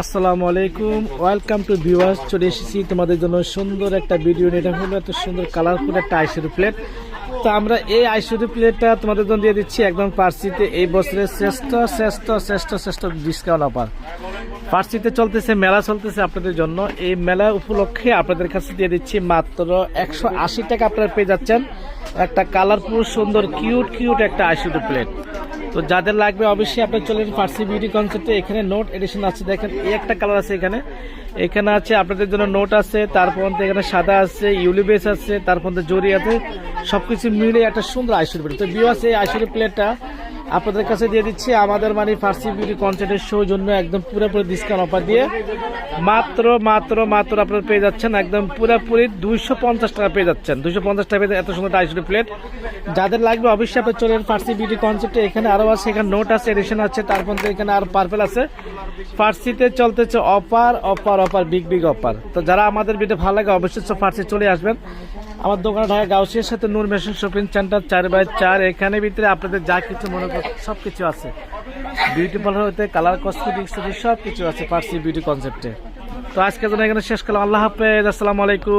আসসালামু আলাইকুম welcome to viewers চলে এসেছি তোমাদের জন্য সুন্দর একটা ভিডিও এটা হলো এত সুন্দর কালারফুল একটা আইসুরি প্লেট তো আমরা এই আইসুরি প্লেটটা তোমাদের জন্য দিয়ে দিচ্ছি একদম পার্সিতে এই বছরের শ্রেষ্ঠ শ্রেষ্ঠ শ্রেষ্ঠ শ্রেষ্ঠ ডিসকাউন্ট অফার পার্সিতে চলতেছে, মেলা চলতেছে আপনাদের জন্য। এই মেলা উপলক্ষে আপনাদের কাছে দিয়ে দিচ্ছি মাত্র একশো আশি টাকা আপনারা পেয়ে যাচ্ছেন। একটা কালারফুল সুন্দর কিউট কিউট একটা আইসুডো প্লেট তো যাদের লাগবে অবশ্যই আপনার চলেন ফার্সি বিউটি কনসেপ্টে এখানে নোট এডিশন আছে, দেখেন এই একটা কালার আছে এখানে। এখানে আছে আপনাদের জন্য নোট আছে, তারপর এখানে সাদা আছে ইউলিবেস আছে, তারপর জড়ি আছে, সবকিছু মিলে একটা সুন্দর আইসুডো প্লেট তো বিওয়াস এই আইসুডো প্লেটটা আপনাদের কাছে দিয়ে দিচ্ছি আমাদের মানে ফার্সি বিউটি কনসেপ্টের শো জন্য একদম পুরোপুরি ডিসকাউন্ট অফার দিয়ে। মাত্র মাত্র মাত্র আপনারা পেয়ে যাচ্ছেন একদম পুরোপুরি দুইশো পঞ্চাশ টাকা পেয়ে যাচ্ছেন। দুইশো পঞ্চাশ টাকা পেয়ে এত সুন্দর আইসুরি প্লেট যাদের লাগবে অবশ্যই আপনার চলেন ফার্সি বিউটি কনসেপ্টে এখানে আরও আছে, এখানে নোট আছে এডিশন আছে তারপর এখানে আর পার্পেল আছে। ফার্সিতে চলতেছে offer offer offer big big offer তো যারা আমাদের ভিডিও ভালো লাগে অবশ্যই ফার্সি চলে আসবেন। আমার দোকান ঢাকা গাউসিয়ার সাথে নূর মেশিন শপিং সেন্টার চার বাই চার। এখানে ভিতরে আপনাদের যা কিছু মনে করেন সব কিছু আছে। বিউটি পার্লার হতে কালার কসমেটিক্স সব কিছু আছে, পার্সি বিউটি কনসেপ্টে তো আজকে জন্য এখানে শেষ করলাম। আল্লাহ হাফেজ, আসসালামু আলাইকুম।